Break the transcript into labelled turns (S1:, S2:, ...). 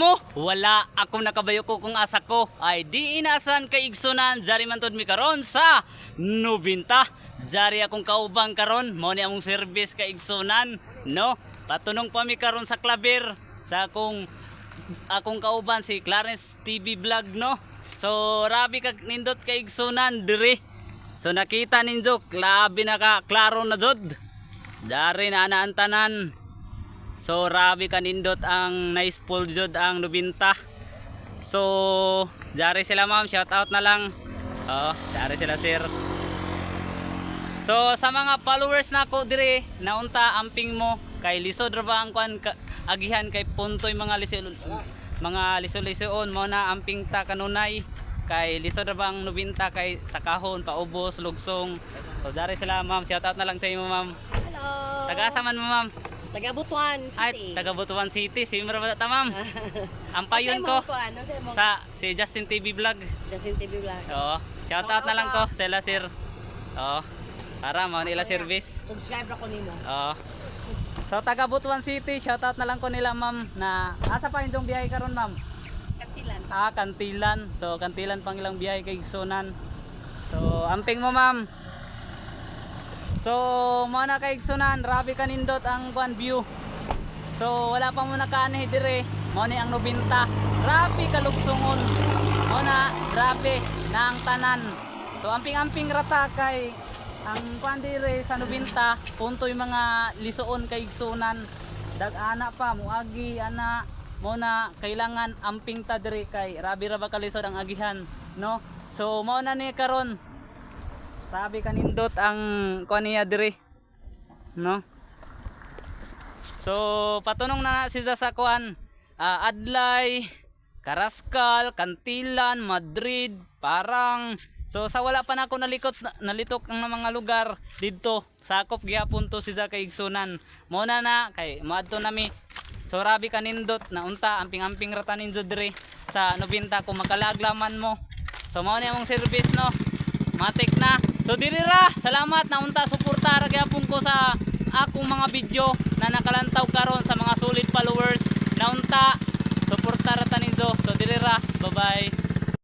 S1: mo? Wala akong nakabayo ko kung asa ko ay di inaasahan kay igsunan jari man tod mi karon sa nubinta. Jari akong kaubang karon mo ni among service kay igsunan no. Patunong pa mi karon sa klaber sa akong akong kauban si Clarence TV Vlog no. So rabi kag nindot kay igsunan diri. So nakita ninyo labi na ka klaro na jud. Dari na anaan tanan. So rabi kanindot ang nice pool jud ang nubinta. So jari sila ma'am, shout out na lang. Oh, jari sila sir. So sa mga followers na ako dire, naunta amping mo kay lisod ra ba ang kuan ka- agihan kay puntoy mga liso mga liso-lisoon mo na amping ta kanunay kay lisod ra ba ang nubinta kay sakahon paubos lugsong. So jari sila ma'am, shout out na lang sa imo ma'am.
S2: Hello.
S1: Taga asa man mo ma'am?
S2: Taga Butuan City.
S1: Ay, taga Butuan City. Si Mara ba ta, ma'am? Ang payon ko
S2: sa
S1: si Justin TV Vlog.
S2: Justin TV Vlog.
S1: Oo. Shout out na lang ko sa ila sir. Oo. Para mo nila service.
S2: Subscribe ako nimo.
S1: Oo. So taga Butuan City, shout out na lang ko nila ma'am na asa pa yung biyahe karon ma'am?
S2: Katilan.
S1: Ah, Kantilan. So Kantilan pang ilang biyahe kay Igsunan. So amping mo ma'am. So mo na kay rabi kanindot ang kuan view. So wala pa mo nakaaneh dire. Mo ni ang nobinta. Rabi kalugsungon. Mo na grabe na ang tanan. So amping-amping rata kay ang kuan dire sa nobinta, punto yung mga lisuon kay Igsunan. Dag ana pa muagi ana mo na kailangan amping ta dire kay rabi ra ba kalisod ang agihan, no? So mo na ni karon. Rabi kanindot ang kuan niya dire. No? So, patunong na si sa kuan. Ah, Adlay, Karaskal, Kantilan, Madrid, Parang. So, sa wala pa na ako nalikot, nalitok ang mga lugar dito. Sakop gyapon to si kay Igsunan. Mo na na kay maadto nami. So, rabi kanindot na unta amping-amping rata ninyo dire sa nobinta kung makalaglaman mo. So, mao ni among service no. Matik na. So diri ra, salamat na unta suporta ra gyapon ko sa akong mga video na nakalantaw karon sa mga solid followers. Na unta suporta ra tanin So diri ra. Bye-bye.